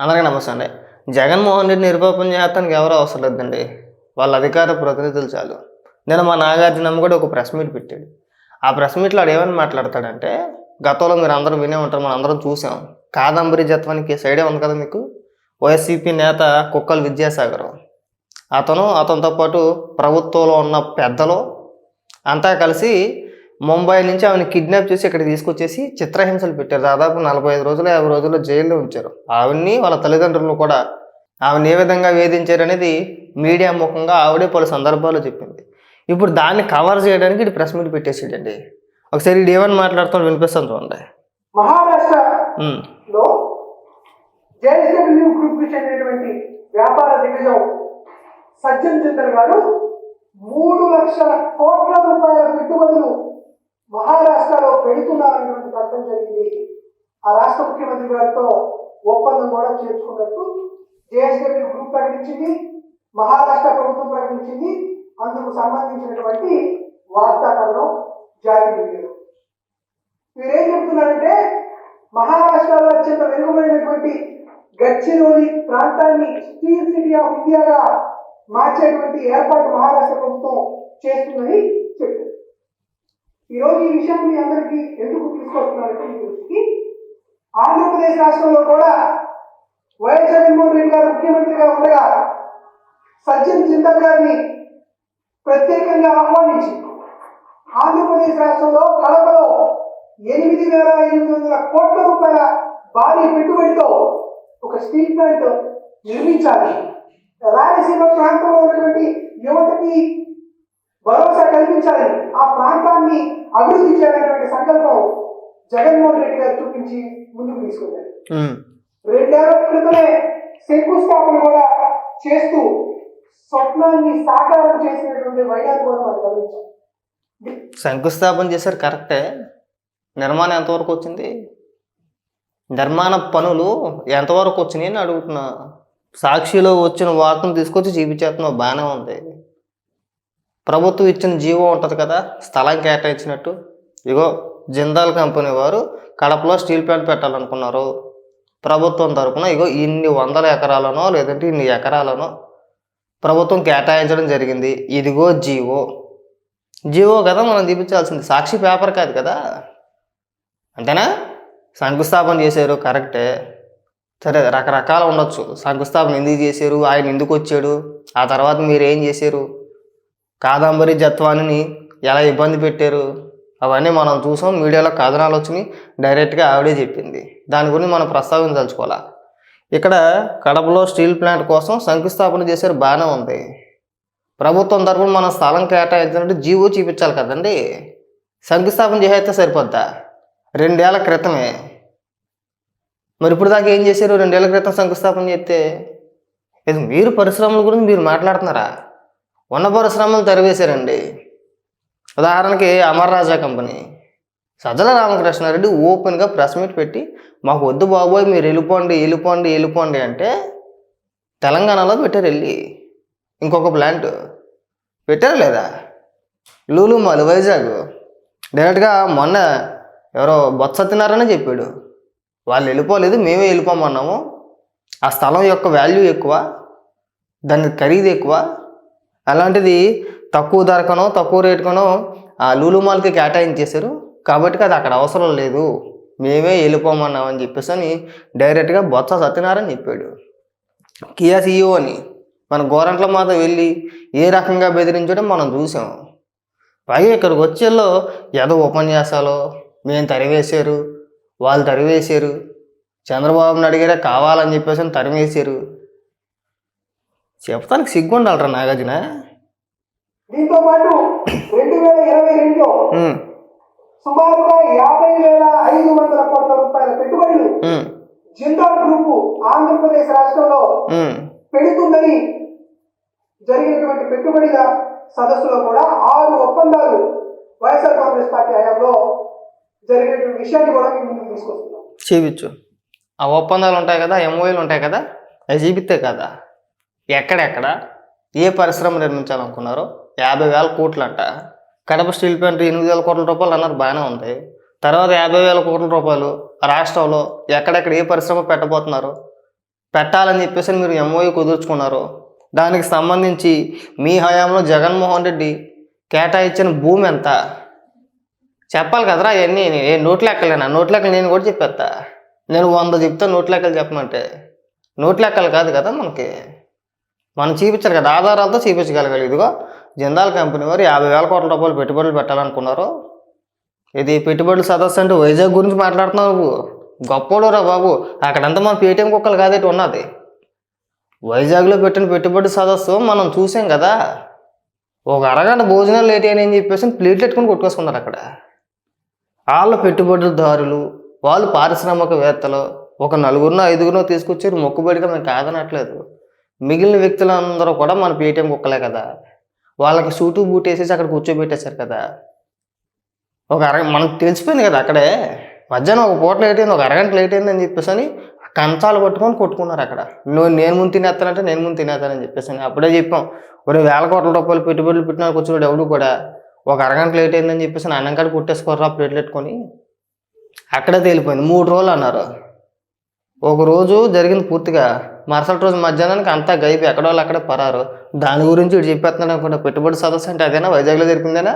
అందరికీ నమస్తే అండి. జగన్మోహన్ రెడ్డి నిర్పాపం చేస్తానికి ఎవరు అవసరం లేదండి. వాళ్ళ అధికార ప్రతినిధులు చాలు. నేను మా నాగార్జున కూడా ఒక ప్రెస్ మీట్ పెట్టాడు. ఆ ప్రెస్ మీట్లో ఆడు ఏమని మాట్లాడతాడంటే గతంలో మీరు అందరూ వినే ఉంటారు మనం అందరం చూసాం. కాదంబరి జత్వానికి సైడే ఉంది కదా మీకు? వైఎస్సీపీ నేత కుక్కల విద్యాసాగర్. అతను అతనితో పాటు ప్రభుత్వంలో ఉన్న పెద్దలు అంతా కలిసి ముంబై నుంచి ఆమెను కిడ్నాప్ చేసి ఇక్కడ తీసుకొచ్చేసి చిత్రహింసలు పెట్టారు. దాదాపు నలభై ఐదు రోజులు యాభై రోజుల్లో జైల్లో ఉంచారు. ఆవిడ్ని వాళ్ళ తల్లిదండ్రులు కూడా ఆమెను ఏ విధంగా వేధించారు అనేది మీడియా ముఖంగా ఆవిడే పలు సందర్భాల్లో చెప్పింది. ఇప్పుడు దాన్ని కవర్ చేయడానికి ఇటు ప్రెస్ మీట్ పెట్టేసాడండి ఒకసారి ఇటు ఏమని మాట్లాడుతాడు వినిపిస్తాను చూడండి. మహారాష్ట్రలో ఉమ్, జేఎస్డబ్ల్యూ గ్రూప్కి చెందినటువంటి వ్యాపార దిగ్గజం సజ్జన్ చంద్ర గారు మూడు లక్షల కోట్ల రూపాయల పెట్టుబడులు మహారాష్ట్రలో పెడుతున్నారనేటువంటి ప్రకటన జరిగింది. ఆ రాష్ట్ర ముఖ్యమంత్రి గారితో ఒప్పందం కూడా చేర్చుకున్నట్టు జేఎస్డబ్ల్యూ గ్రూప్ ప్రకటించింది మహారాష్ట్ర ప్రభుత్వం ప్రకటించింది అందుకు సంబంధించినటువంటి వార్తాకరణం జారీ మీడియాలో మీరేం చెప్తున్నారంటే మహారాష్ట్రలో అత్యంత వెనుకబడినటువంటి గచ్చిలోని ప్రాంతాన్ని స్టీల్ సిటీ ఆఫ్ ఇండియాగా మార్చేటువంటి ఏర్పాటు మహారాష్ట్ర ప్రభుత్వం చేస్తుందని ఈరోజు ఈ విషయం మీ అందరికీ ఎందుకు తీసుకొస్తున్నారంటే మీ దృష్టికి? ఆంధ్రప్రదేశ్ రాష్ట్రంలో కూడా వైఎస్ జగన్మోహన్ రెడ్డి గారు ముఖ్యమంత్రిగా ఉండగా సజ్జన్ జిందల్ గారిని ప్రత్యేకంగా ఆహ్వానించి ఆంధ్రప్రదేశ్ రాష్ట్రంలో కడపలో ఎనిమిది వేల ఎనిమిది వందల కోట్ల రూపాయల భారీ పెట్టుబడితో ఒక స్టీల్ ప్లాంట్ నిర్మించాలి రాయలసీమ ప్రాంతంలో ఉన్నటువంటి యువతకి భరోసా కల్పించాలి. ఆ ప్రాంతాన్ని అభివృద్ధి చేయాలనేటువంటి సంకల్పం జగన్మోహన్ రెడ్డి గారు చూపించి ముందుకు తీసుకెళ్ళారు ఉమ్. రెండేళ్ళ క్రితమే శంకుస్థాపన కూడా చేస్తూ స్వప్నాన్ని సాకారం చేసినటువంటి వైనాన్ని కూడా మనం గమనించాం. శంకుస్థాపన చేశారు కరెక్టే. నిర్మాణం ఎంతవరకు వచ్చింది? నిర్మాణ పనులు ఎంతవరకు వచ్చినాయి అని అడుగుతున్నా. సాక్షిలో వచ్చిన వార్తను తీసుకొచ్చి చూపించేస్తున్నావు బాగానే ఉంది. ప్రభుత్వం ఇచ్చిన జీవో ఉంటుంది కదా స్థలం కేటాయించినట్టు. ఇగో జిందాల్ కంపెనీ వారు కడపలో స్టీల్ ప్లాంట్ పెట్టాలనుకున్నారు. ప్రభుత్వం తరపున ఇగో ఇన్ని వందల ఎకరాలనో లేదంటే ఇన్ని ఎకరాలనో ప్రభుత్వం కేటాయించడం జరిగింది. ఇదిగో జీవో. జీవో కదా మనం చూపించాల్సింది సాక్షి పేపర్ కాదు కదా. అంతేనా? శంకుస్థాపన చేశారు కరెక్టే. సరే రకరకాలు ఉండొచ్చు. శంకుస్థాపన ఎందుకు చేశారు? ఆయన ఎందుకు వచ్చాడు? ఆ తర్వాత మీరు ఏం చేశారు? కాదంబరి జత్వానిని ఎలా ఇబ్బంది పెట్టారు? అవన్నీ మనం చూసాం. మీడియాలో కథనాలు వచ్చినాయి డైరెక్ట్గా ఆవిడే చెప్పింది. దాని గురించి మనం ప్రస్తావించదలుచుకోవాలా? ఇక్కడ కడపలో స్టీల్ ప్లాంట్ కోసం శంకుస్థాపన చేశారు. బాగానే ఉంది. ప్రభుత్వం తరఫున మనం స్థలం కేటాయించినట్టు జీవో చూపించాలి కదండి. శంకుస్థాపన చేసేస్తే సరిపోద్దా? రెండేళ్ళ క్రితమే. మరి ఇప్పుడు దాకా ఏం చేశారు? రెండేళ్ళ క్రితం శంకుస్థాపన చేస్తే? ఇది మీరు పరిశ్రమల గురించి మీరు మాట్లాడుతున్నారా? ఉన్న పరిశ్రమలు తరివేశారండి. ఉదాహరణకి అమర్రాజా కంపెనీ. సజ్జల రామకృష్ణారెడ్డి ఓపెన్గా ప్రెస్ మీట్ పెట్టి మాకు వద్దు బాబోయ్ మీరు వెళ్ళిపోండి వెళ్ళిపోండి వెళ్ళిపోండి అంటే తెలంగాణలో పెట్టారు వెళ్ళి. ఇంకొక ప్లాంట్. పెట్టారు లేదా? లూలు మాలు వైజాగ్. డైరెక్ట్గా మొన్న ఎవరో బొత్స చెప్పాడు. వాళ్ళు వెళ్ళిపోలేదు మేమే వెళ్ళిపోమన్నాము. ఆ స్థలం యొక్క వాల్యూ ఎక్కువ దాని ఖరీదు ఎక్కువ అలాంటిది తక్కువ ధరకనో తక్కువ రేటుకనో ఆ లూలు మాల్కి కేటాయించేశారు. కాబట్టి అది అక్కడ అవసరం లేదు. మేమే వెళ్ళిపోమన్నామని చెప్పేసి అని డైరెక్ట్గా బొత్స సత్యనారాయణ చెప్పాడు. కియా సీఈఓ అని. మన గోరంట్ల మాత వెళ్ళి ఏ రకంగా బెదిరించడం మనం చూసాం. పైగా ఇక్కడికి వచ్చేలో ఏదో ఉపన్యాసాలు మేము తరివేశారు వాళ్ళు తరివేశారు చంద్రబాబు నాయుడు గారే కావాలని చెప్పేసి తరిమేశారు. చెప్తానికి సిగ్గు ఉండాలరా నాగార్జున. దీంతో పాటు రెండు వేల ఇరవై రెండులో సుమారుగా యాభై వేల ఐదు వందల కోట్ల రూపాయల పెట్టుబడులు జిందాల్ గ్రూపు ఆంధ్రప్రదేశ్ రాష్ట్రంలో పెడుతుందని జరిగినటువంటి పెట్టుబడుల సదస్సులో కూడా ఆరు ఒప్పందాలు వైఎస్ఆర్ కాంగ్రెస్ పార్టీ హయాంలో జరిగినటువంటి విషయాన్ని కూడా ముందుకు తీసుకొస్తున్నాం. చూపించు. ఆ ఒప్పందాలు ఉంటాయి కదా ఎంఓఏలు ఉంటాయి కదా అవి చూపిస్తే కదా. ఎక్కడెక్కడ? ఏ పరిశ్రమ నిర్మించాలనుకున్నారో? యాభై వేల కోట్లు అంట కడప స్టీల్ ప్లాంట్ ఎనిమిది వేల కోట్ల రూపాయలు అన్నారు బాగానే ఉంది. తర్వాత యాభై వేల కోట్ల రూపాయలు రాష్ట్రంలో ఎక్కడెక్కడ ఏ పరిశ్రమ పెట్టబోతున్నారు? పెట్టాలని చెప్పేసి మీరు ఎంఓయూ కుదుర్చుకున్నారు. దానికి సంబంధించి మీ హయాంలో జగన్మోహన్ రెడ్డి కేటాయించిన భూమి ఎంత? చెప్పాలి కదరా అవన్నీ ఏ నోట్ లెక్కలేనా? నోట్ లెక్కలు నేను కూడా చెప్పేస్తా. నేను వంద చెప్తా నోట్ లెక్కలు చెప్పమంటే. నోట్ లెక్కలు కాదు కదా మనకి. మనం చూపించాలి కదా ఆధారాలతో చూపించగలగాలి. ఇదిగో జిందాల్ కంపెనీ వారు యాభై వేల కోట్ల రూపాయలు పెట్టుబడులు పెట్టాలనుకున్నారు. ఇది పెట్టుబడుల సదస్సు అంటే వైజాగ్ గురించి మాట్లాడుతున్నావు నువ్వు. గొప్పోడు రా బాబు. అక్కడంతా మన పేటీఎం కుక్కలు కాదేటి ఉన్నది. వైజాగ్లో పెట్టిన పెట్టుబడి సదస్సు మనం చూసాం కదా. ఒక అరగంట భోజనాలు లేట్ అని చెప్పేసి ప్లేట్లు ఎట్టుకుని కొట్టుకొసుకున్నారు అక్కడ. వాళ్ళ పెట్టుబడిదారులు వాళ్ళు పారిశ్రామికవేత్తలు ఒక నలుగురినో ఐదుగురినో తీసుకొచ్చారు. మొక్కుబడిగా మేము కాదనట్లేదు. మిగిలిన వ్యక్తులందరూ కూడా మన పేటీఎం కుక్కలే కదా. వాళ్ళకి సూటు బూట్ వేసేసి అక్కడ కూర్చోబెట్టేశారు కదా. ఒక అర మనకు తెలిసిపోయింది కదా అక్కడే. మధ్యాహ్నం ఒక పూట లేట్ అయింది ఒక అరగంట లేట్ అయింది అని చెప్పేసి అని కంచాలు పట్టుకొని కొట్టుకున్నారు అక్కడ. నువ్వు నేను ముందు తినేస్తానంటే నేను ముందు తినేస్తానని చెప్పేసి అని అప్పుడే చెప్పాం. ఒరే వేల కోట్ల రూపాయలు పెట్టుబడులు పెట్టినా కూర్చున్నాడు ఎవడు కూడా? ఒక అరగంట లేట్ అయిందని చెప్పేసి అన్నం కాడ కుట్టేసుకోర్రా ప్లేట్లు పెట్టుకొని అక్కడే తేలిపోయింది. మూడు రోజులు అన్నారు. ఒక రోజు జరిగింది పూర్తిగా. మరుసటి రోజు మధ్యాహ్నానికి అంతా గైపు ఎక్కడ వాళ్ళు అక్కడే పరారు. దాని గురించి ఇటు చెప్పేస్తున్నాడు అనుకుంటా పెట్టుబడి సదస్సు అంటే అదేనా? వైజాగ్లో జరిపిందేనా?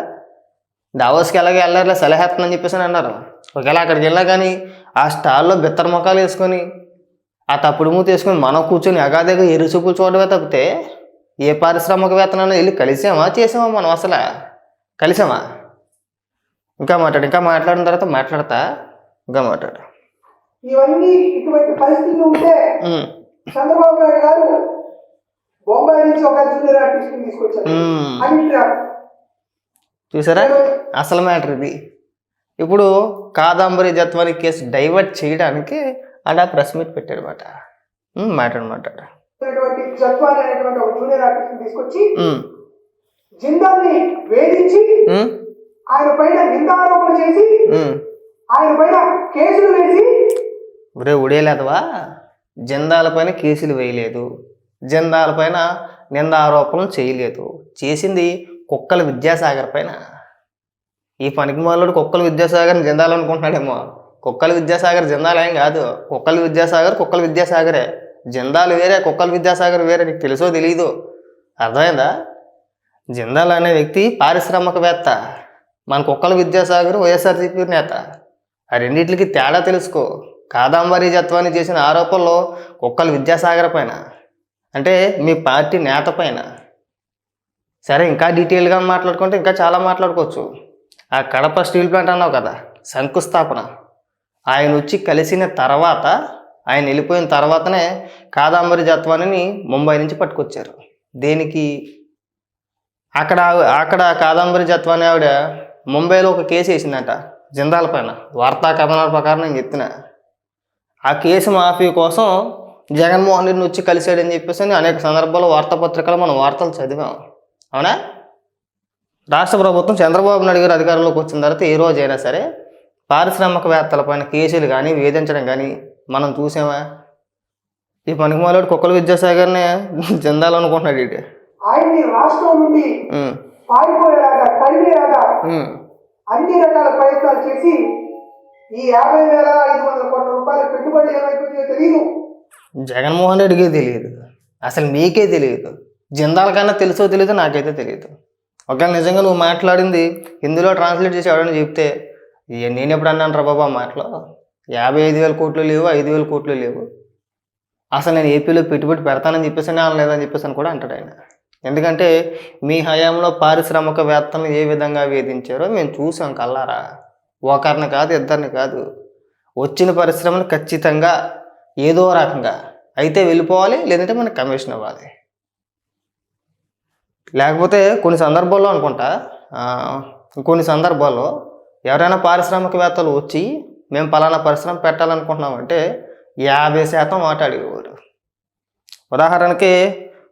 దావోస్కి ఎలాగే వెళ్ళారులే సలహేస్తుందని చెప్పేసి అని అన్నారు. ఒకవేళ అక్కడికి వెళ్ళా కానీ ఆ స్టాల్లో బిత్తర మొక్కలు వేసుకొని ఆ తప్పుడు మూత వేసుకొని మనం కూర్చొని అగాదిగా ఎరు చూపులు చూడమే తప్పితే ఏ పారిశ్రామికవేత్తనైనా వెళ్ళి కలిసామా చేసామా మనం అసలు? కలిసామా? ఇంకా మాట్లాడు ఇంకా మాట్లాడిన తర్వాత మాట్లాడతా ఇంకా మాట్లాడు. ఇవన్నీ ఇటువంటి పరిస్థితులు ఉంటే చంద్రబాబు నాయుడు గారు బొంబాయి నుంచి ఒక జూనియర్ ఆర్టిస్ట్ తీసుకొచ్చారు. అనిల్. చూసారా? అసలు మ్యాటర్ ఇది. ఇప్పుడు కాదంబరి జత్వాని కేసు డైవర్ట్ చేయడానికి అలా ప్రెస్ మీట్ పెట్టాడు మాట్లాడు మాట్లాడు అనేటువంటి జత్వాని అనేటువంటి ఒక జూనియర్ ఆర్టిస్ట్ తీసుకొచ్చి జిందాల్ని వేధించి ఆయన పైన నిందారోపణ చేసి. ఆయన పైన కేసులు వేసి ఒరే ఉడేలేదవా జెండాలపైన కేసులు వేయలేదు. జెండాలపైన పైన నింద ఆరోపణలు చేయలేదు. చేసింది కుక్కల విద్యాసాగర్ పైన. ఈ పనికి మాలోడు కుక్కల విద్యాసాగర్ జెండాలనుకుంటున్నాడేమో కుక్కల విద్యాసాగర్ జెండాలేం కాదు. కుక్కల విద్యాసాగర్ కుక్కల విద్యాసాగరే. జెండాలు వేరే కుక్కల విద్యాసాగర్ వేరే నీకు తెలుసో తెలియదు అర్థమైందా? జిందాల్ అనే వ్యక్తి పారిశ్రామికవేత్త. మన కుక్కల విద్యాసాగర్ వైఎస్ఆర్సీపీ నేత. ఆ రెండింటికి తేడా తెలుసుకో. కాదాంబరి జత్వాన్ని చేసిన ఆరోపణలో కుక్కల విద్యాసాగర్ పైన అంటే మీ పార్టీ నేత పైన. సరే ఇంకా డీటెయిల్గా మాట్లాడుకుంటే ఇంకా చాలా మాట్లాడుకోవచ్చు. ఆ కడప స్టీల్ ప్లాంట్ అన్నావు కదా శంకుస్థాపన. ఆయన వచ్చి కలిసిన తర్వాత ఆయన వెళ్ళిపోయిన తర్వాతనే కాదాంబరి జత్వానిని ముంబై నుంచి పట్టుకొచ్చారు. దేనికి? అక్కడ అక్కడ కాదంబరి జత్వాని ఆవిడ ముంబైలో ఒక కేసు వేసిందంట జిందాల పైన. వార్తా కథనాల ప్రకారం నేను చెప్తున్నా ఆ కేసు మాఫీ కోసం జగన్మోహన్ రెడ్డిని వచ్చి కలిశాడని చెప్పేసి అని అనేక సందర్భాల్లో వార్తాపత్రికలు మనం వార్తలు చదివాం. అవునా? రాష్ట్ర ప్రభుత్వం చంద్రబాబు నాయుడు గారు అధికారంలోకి వచ్చిన తర్వాత ఏ రోజైనా సరే పారిశ్రామికవేత్తల పైన కేసులు కానీ వేధించడం కానీ మనం చూసామా? ఈ పనికి మొదలు కుక్కల విద్యాసాగర్ని చెందాలనుకుంటున్నాడు ఇటు ఆయన్ని రాష్ట్రం నుండి ఉమ్, పారిపోయేలాగా తరిమేలాగా ఉమ్, అన్ని రకాల ప్రయత్నాలు చేసి ఈ యాభై వేల ఐదు వందల కోట్ల రూపాయల పెట్టుబడి ఏమైపోతుందో తెలియదు జగన్మోహన్ రెడ్డికే తెలియదు అసలు మీకే తెలియదు జిందాల కన్నా తెలుసో తెలియదు నాకైతే తెలియదు ఒకవేళ నిజంగా నువ్వు మాట్లాడింది హిందీలో ట్రాన్స్లేట్ చేసి ఎవడని చెప్తే నేను ఎప్పుడు అన్నాను రా బాబా మాటలో? యాభై ఐదు వేల కోట్లు లేవు ఐదు వేల కోట్లు లేవు. అసలు నేను ఏపీలో పెట్టుబడి పెడతానని చెప్పేసి లేదని చెప్పేసి అని కూడా అంటాడు ఆయన. ఎందుకంటే మీ హయాంలో పారిశ్రామికవేత్తలను ఏ విధంగా వేధించారో మేము చూసాం కల్లారా ఒకరిని కాదు ఇద్దరిని కాదు. వచ్చిన పరిశ్రమలు ఖచ్చితంగా ఏదో రకంగా అయితే వెళ్ళిపోవాలి లేదంటే మనకు కమిషన్ ఇవ్వాలి. లేకపోతే కొన్ని సందర్భాల్లో అనుకుంటా కొన్ని సందర్భాల్లో ఎవరైనా పారిశ్రామికవేత్తలు వచ్చి మేము పలానా పరిశ్రమ పెట్టాలనుకుంటున్నామంటే యాభై శాతం మాట అడిగేవారు. ఉదాహరణకి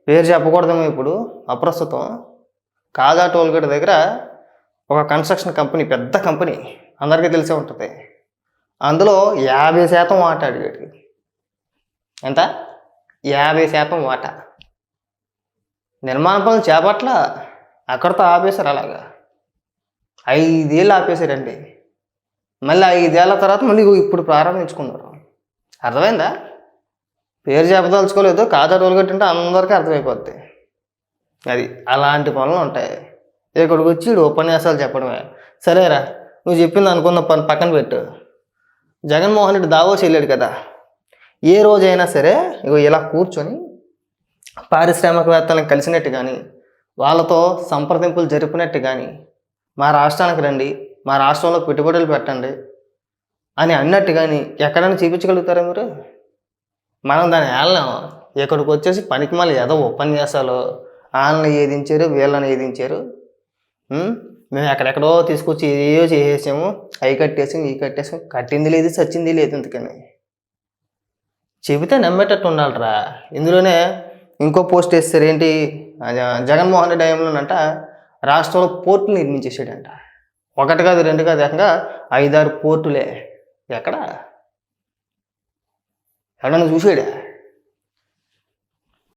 పేరు చెప్పకూడదేమో ఇప్పుడు అప్రస్తుతం కాజా టోల్గేట్ దగ్గర ఒక కన్స్ట్రక్షన్ కంపెనీ పెద్ద కంపెనీ. అందరికీ తెలిసే ఉంటుంది. అందులో యాభై శాతం వాటా అడిగాడు. ఎంత? యాభై శాతం వాటా. నిర్మాణ పనులు చేపట్ల అక్కడితో ఆపేశారు అలాగా. ఐదేళ్ళు ఆపేశారండి. మళ్ళీ ఐదేళ్ళ తర్వాత మళ్ళీ ఇప్పుడు ప్రారంభించుకున్నారు. అర్థమైందా? పేరు చెప్పదలుచుకోలేదు కాదా టోల్గేట్ అందరికీ అర్థమైపోద్ది. అది అలాంటి పనులు ఉంటాయి. ఇక్కడికి వచ్చి ఉపన్యాసాలు చెప్పడమే. సరేరా. నువ్వు చెప్పింది అనుకున్న పని పక్కన పెట్టు. జగన్మోహన్ రెడ్డి దావోస్ వెళ్ళాడు కదా. ఏ రోజైనా సరే ఇగో ఇలా కూర్చొని పారిశ్రామికవేత్తలను కలిసినట్టు కానీ వాళ్ళతో సంప్రదింపులు జరిపినట్టు కానీ మా రాష్ట్రానికి రండి మా రాష్ట్రంలో పెట్టుబడులు పెట్టండి అని అన్నట్టు కానీ ఎక్కడైనా చూపించగలుగుతారా మీరు? మనం దాన్ని వెళ్ళాం ఇక్కడికి వచ్చేసి పనికి మళ్ళీ ఏదో ఉపన్యాసాలు వాళ్ళని ఏదించారు వీళ్ళని ఏదించారు మేము ఎక్కడెక్కడో తీసుకొచ్చి ఏదో చేసేసాము. అవి కట్టేసాం ఈ కట్టేసాం కట్టింది లేదు చచ్చింది లేదు ఎందుకని చెబితే నమ్మేటట్టు ఉండాలిరా. ఇందులోనే ఇంకో పోస్ట్ వేస్తారు ఏంటి? జగన్మోహన్ రెడ్డి టైంలోనంట రాష్ట్రంలో పోర్టులు నిర్మించేసాడంట ఒకటి కాదు రెండు కాదు ఏకంగా ఐదారు పోర్టులే. ఎక్కడ? ఎక్కడన్నా చూసాడా